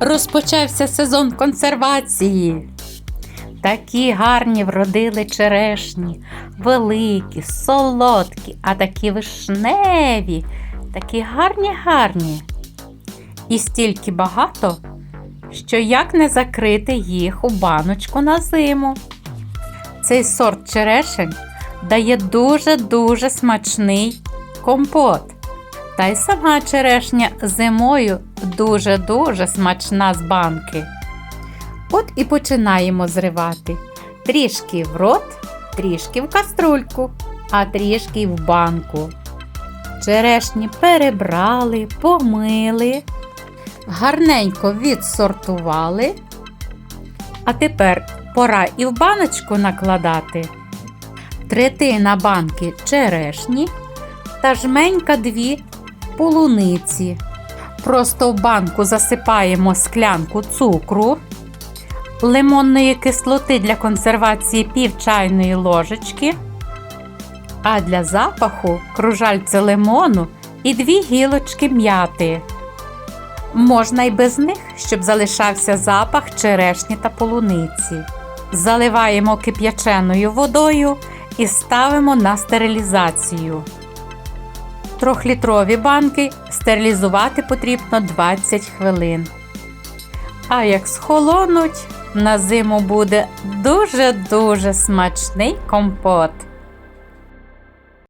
Розпочався сезон консервації. Такі гарні вродили черешні, великі, солодкі, а такі вишневі, такі гарні, гарні. І стільки багато, що як не закрити їх у баночку на зиму. Цей сорт черешень дає дуже-дуже смачний компот. Та й сама черешня зимою дуже-дуже смачна з банки. От і починаємо зривати. Трішки в рот, трішки в каструльку, а трішки в банку. Черешні перебрали, помили, гарненько відсортували. А тепер пора і в баночку накладати. Третина банки черешні та жменька дві полуниці. Просто в банку засипаємо склянку цукру, лимонної кислоти для консервації пів чайної ложечки, а для запаху кружальце лимону і дві гілочки м'яти. Можна й без них, щоб залишався запах черешні та полуниці. Заливаємо кип'яченою водою і ставимо на стерилізацію. Трьохлітрові банки стерилізувати потрібно 20 хвилин. А як схолонуть, на зиму буде дуже-дуже смачний компот.